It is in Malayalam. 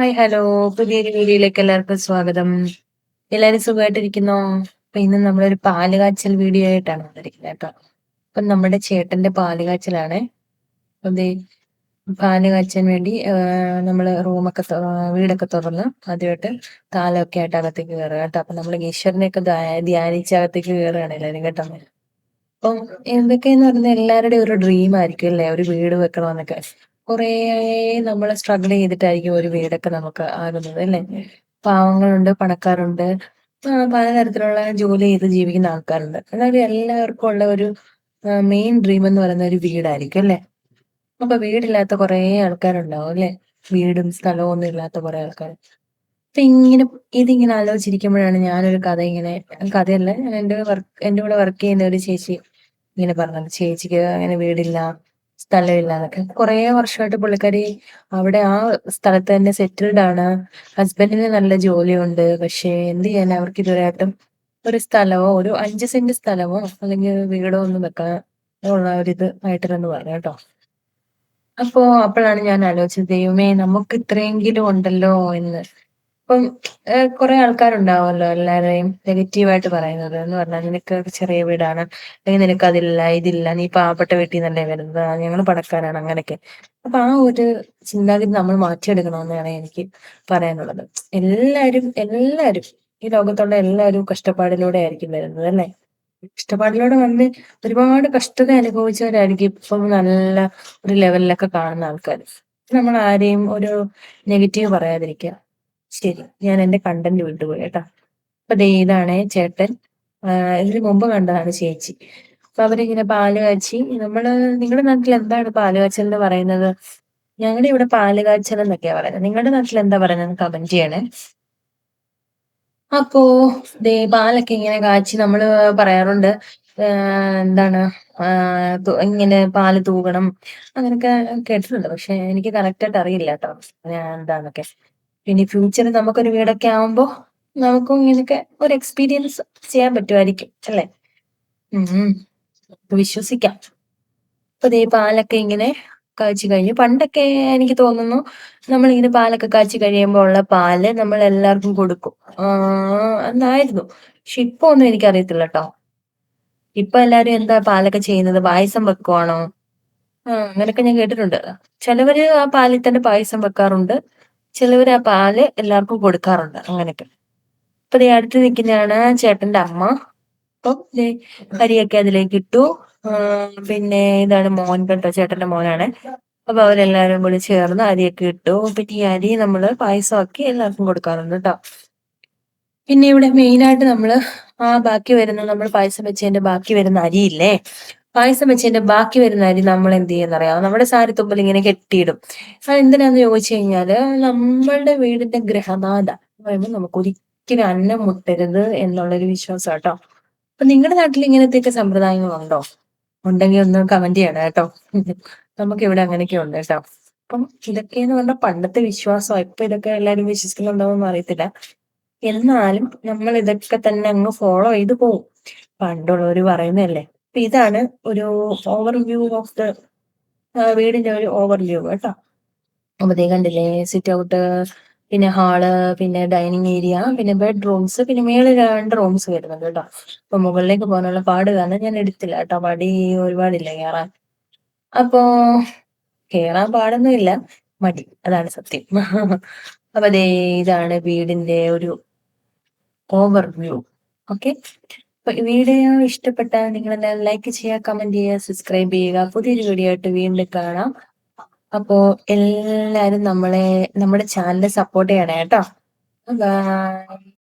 Hi hello. പുതിയൊരു വീഡിയോയിലേക്ക് എല്ലാവർക്കും സ്വാഗതം. എല്ലാവരും സുഖമായിട്ടിരിക്കുന്നോ? അപ്പൊ ഇന്ന് നമ്മളൊരു പാൽ കാച്ചൽ വീഡിയോ ആയിട്ടാണ് വന്നിരിക്കുന്നത് കേട്ടോ. അപ്പൊ നമ്മുടെ ചേട്ടന്റെ പാൽ കാച്ചലാണ് അതെ പാൽ കാച്ചാൻ വേണ്ടി നമ്മൾ റൂമൊക്കെ വീടൊക്കെ തുറന്ന് ആദ്യമായിട്ട് താലമൊക്കെ ആയിട്ട് അകത്തേക്ക് കയറുക കേട്ടോ. അപ്പൊ നമ്മൾ ഈശ്വരനെയൊക്കെ ധ്യാനിച്ച് അകത്തേക്ക് കയറുകയാണ് എല്ലാവരും കേട്ടോ. അപ്പം എന്തൊക്കെയെന്ന് പറഞ്ഞാൽ എല്ലാവരുടെയും ഒരു ഡ്രീം ആയിരിക്കും അല്ലേ? ഒരു വീട് വെക്കണമെന്നൊക്കെ. കുറേ നമ്മൾ സ്ട്രഗിൾ ചെയ്തിട്ടായിരിക്കും ഒരു വീടൊക്കെ നമുക്ക് ആകുന്നത് അല്ലേ? പാവങ്ങളുണ്ട് പണക്കാരുണ്ട്. പലതരത്തിലുള്ള ജോലി ചെയ്ത് ജീവിക്കുന്ന ആൾക്കാരുണ്ട്. എന്നാലും എല്ലാവർക്കും ഉള്ള ഒരു മെയിൻ ഡ്രീം എന്ന് പറയുന്ന ഒരു വീടായിരിക്കും അല്ലേ? അപ്പൊ വീടില്ലാത്ത കുറേ ആൾക്കാരുണ്ടാവും അല്ലേ? വീടും സ്ഥലവും ഒന്നും ഇല്ലാത്ത കുറെ ആൾക്കാർ അപ്പൊ ഇങ്ങനെ ഇതിങ്ങനെ ആലോചിച്ചിരിക്കുമ്പോഴാണ് ഞാനൊരു കഥ ഇങ്ങനെ കഥയല്ല എന്റെ വർക്ക് എന്റെ കൂടെ വർക്ക് ചെയ്യുന്ന ഒരു ചേച്ചി ഇങ്ങനെ പറഞ്ഞത്. ചേച്ചിക്ക് അങ്ങനെ വീടില്ല സ്ഥലമില്ല എന്നൊക്കെ കുറേ വർഷമായിട്ട് പുള്ളിക്കാരി അവിടെ ആ സ്ഥലത്ത് തന്നെ സെറ്റിൽഡ് ആണ്. ഹസ്ബൻഡിന് നല്ല ജോലിയുണ്ട്. പക്ഷേ എന്ത് ചെയ്യാൻ അവർക്ക് ഇതുവരെയായിട്ടും ഒരു സ്ഥലമോ ഒരു അഞ്ച് സെന്റ് സ്ഥലമോ അല്ലെങ്കിൽ വീടോ ഒന്നും വെക്കാൻ ഉള്ള ഒരിത് ആയിട്ടില്ലെന്ന് പറഞ്ഞു കേട്ടോ. അപ്പോ അപ്പോഴാണ് ഞാൻ ആലോചിച്ചത് ദൈവമേ നമുക്ക് ഇത്രയെങ്കിലും ഉണ്ടല്ലോ എന്ന്. ഇപ്പം കുറെ ആൾക്കാരുണ്ടാവുമല്ലോ എല്ലാവരെയും നെഗറ്റീവായിട്ട് പറയുന്നത് എന്ന് പറഞ്ഞാൽ നിനക്ക് ചെറിയ വീടാണ്. അല്ലെങ്കിൽ നിനക്ക് അതില്ല ഇതില്ല നീ പാവപ്പെട്ട വീട്ടിൽ നിന്നല്ലേ വരുന്നത് ഞങ്ങൾ പടക്കാരാണ് അങ്ങനെയൊക്കെ. അപ്പൊ ആ ഒരു ചിന്താഗതി നമ്മൾ മാറ്റിയെടുക്കണമെന്നാണ് എനിക്ക് പറയാനുള്ളത്. എല്ലാരും എല്ലാരും ഈ ലോകത്തുള്ള എല്ലാവരും കഷ്ടപ്പാടിലൂടെ ആയിരിക്കും വരുന്നത് അല്ലേ? കഷ്ടപ്പാടിലൂടെ വന്ന് ഒരുപാട് കഷ്ടത അനുഭവിച്ചവരായിരിക്കും ഇപ്പം നല്ല ഒരു ലെവലിലൊക്കെ കാണുന്ന ആൾക്കാർ നമ്മൾ ആരെയും ഒരു നെഗറ്റീവ് പറയാതിരിക്കുക. ശരി. ഞാൻ എന്റെ കണ്ടന്റ് വിട്ടുപോയി കേട്ടോ. അപ്പൊ ദേ ഇതാണ് ചേട്ടൻ. ഇതിന് മുമ്പ് കണ്ടതാണ് ചേച്ചി. അപ്പൊ അവരിങ്ങനെ പാൽ കാച്ചി. നമ്മൾ നിങ്ങളുടെ നാട്ടിൽ എന്താണ് പാൽ കാച്ചൽ എന്ന് പറയുന്നത്? ഞങ്ങളുടെ ഇവിടെ പാൽ കാച്ചൽ എന്നൊക്കെയാ പറയുന്നത്. നിങ്ങളുടെ നാട്ടിൽ എന്താ പറയുന്നത് കമന്റ് ചെയ്യണേ. അപ്പോ ദേ പാലൊക്കെ ഇങ്ങനെ കാച്ചി നമ്മൾ പറയാറുണ്ട്. എന്താണ്? ഇങ്ങനെ പാൽ തൂകണം. അങ്ങനെയൊക്കെ കേട്ടിട്ടുണ്ട്. പക്ഷെ എനിക്ക് കറക്റ്റ് ആയിട്ട് അറിയില്ല കേട്ടോ. എന്താന്നൊക്കെ. പിന്നെ ഫ്യൂച്ചറിൽ നമുക്കൊരു വീടൊക്കെ ആവുമ്പോ നമുക്കും ഇങ്ങനെയൊക്കെ ഒരു എക്സ്പീരിയൻസ് ചെയ്യാൻ പറ്റുമായിരിക്കും അല്ലേ? വിശ്വസിക്കാം. അപ്പൊ ദേ പാലൊക്കെ ഇങ്ങനെ കാച്ചി കഴിഞ്ഞു. പണ്ടൊക്കെ എനിക്ക് തോന്നുന്നു നമ്മൾ ഇങ്ങനെ പാലൊക്കെ കാച്ചി കഴിയുമ്പോൾ ഉള്ള പാൽ നമ്മൾ എല്ലാവർക്കും കൊടുക്കും എന്നായിരുന്നു പക്ഷെ ഇപ്പൊ ഒന്നും എനിക്കറിയത്തില്ല കേട്ടോ ഇപ്പൊ എല്ലാരും എന്താ പാലൊക്കെ ചെയ്യുന്നത്? പായസം വെക്കുവാണോ? അങ്ങനെയൊക്കെ ഞാൻ കേട്ടിട്ടുണ്ട്. ചിലവര് ആ പാലിൽ തന്നെ പായസം വെക്കാറുണ്ട്. ചിലവർ ആ പാൽ എല്ലാവർക്കും കൊടുക്കാറുണ്ട് അങ്ങനെയൊക്കെ. അപ്പൊ ദേ അടുത്ത് നിൽക്കുന്നതാണ് ചേട്ടന്റെ അമ്മ. അപ്പൊ അരിയൊക്കെ അതിലേക്ക് ഇട്ടു. പിന്നെ ഇതാണ് മോൻ കേട്ടോ ചേട്ടന്റെ മോനാണ്. അപ്പൊ അവരെല്ലാരും കൂടി ചേർന്ന് അരിയൊക്കെ ഇട്ടു. പിന്നെ ഈ അരി നമ്മൾ പായസമാക്കി എല്ലാവർക്കും കൊടുക്കാറുണ്ട് കേട്ടോ. പിന്നെ ഇവിടെ മെയിനായിട്ട് നമ്മൾ ആ ബാക്കി വരുന്ന നമ്മൾ പായസം വെച്ചതിന്റെ ബാക്കി വരുന്ന അരിയില്ലേ? പായസം വെച്ചതിന്റെ ബാക്കി വരുന്ന അരി നമ്മൾ എന്ത് ചെയ്യുന്നറിയാം നമ്മുടെ സാരി തുമ്പിൽ ഇങ്ങനെ കെട്ടിയിടും. അത് എന്തിനാന്ന് ചോദിച്ചു കഴിഞ്ഞാൽ നമ്മളുടെ വീടിന്റെ ഗ്രഹനാഥ പറയുമ്പോൾ നമുക്ക് ഒരിക്കലും അന്നം മുട്ടരുത് എന്നുള്ളൊരു വിശ്വാസം കേട്ടോ അപ്പൊ നിങ്ങളുടെ നാട്ടിൽ ഇങ്ങനത്തെയൊക്കെ സമ്പ്രദായങ്ങളുണ്ടോ ഉണ്ടെങ്കിൽ ഒന്ന് കമന്റ് ചെയ്യണം കേട്ടോ. നമുക്ക് ഇവിടെ അങ്ങനെയൊക്കെ ഉണ്ട് കേട്ടോ. അപ്പം ഇതൊക്കെയെന്ന് പറഞ്ഞാൽ പണ്ടത്തെ വിശ്വാസം ഇപ്പൊ ഇതൊക്കെ എല്ലാവരും വിശ്വസിക്കുന്നുണ്ടോ എന്ന് അറിയത്തില്ല. എന്നാലും നമ്മൾ ഇതൊക്കെ തന്നെ അങ്ങ് ഫോളോ ചെയ്ത് പോകും പണ്ടുള്ളവർ പറയുന്നതല്ലേ അപ്പൊ ഇതാണ് ഒരു ഓവർവ്യൂ ഓഫ് ദ വീടിന്റെ ഒരു ഓവർവ്യൂ കേട്ടോ. അപ്പൊ കണ്ടില്ലേ സിറ്റ് ഔട്ട് പിന്നെ ഹാൾ പിന്നെ ഡൈനിങ് ഏരിയ പിന്നെ ബെഡ്റൂംസ് പിന്നെ മേളിൽ രണ്ട് റൂംസ് വരുന്നുണ്ട് കേട്ടോ. അപ്പൊ മുകളിലേക്ക് പോകാനുള്ള പാട് കാരണം ഞാൻ എടുത്തില്ല കേട്ടോ. പടി ഒരുപാടില്ല കേറാൻ. അപ്പോ കേറാൻ പാടൊന്നുമില്ല. മടി. അതാണ് സത്യം. അപ്പൊ ദേ ഇതാണ് വീടിന്റെ ഒരു ഓവർവ്യൂ ഓക്കെ വീഡിയോ ഇഷ്ടപ്പെട്ടാൽ നിങ്ങൾ ലൈക്ക് ചെയ്യുക കമന്റ് ചെയ്യുക സബ്സ്ക്രൈബ് ചെയ്യുക. പുതിയൊരു വീഡിയോ ആയിട്ട് വീണ്ടും കാണാം. അപ്പോ എല്ലാരും നമ്മളെ നമ്മുടെ ചാനൽ സപ്പോർട്ട് ചെയ്യണേ കേട്ടോ. ബൈ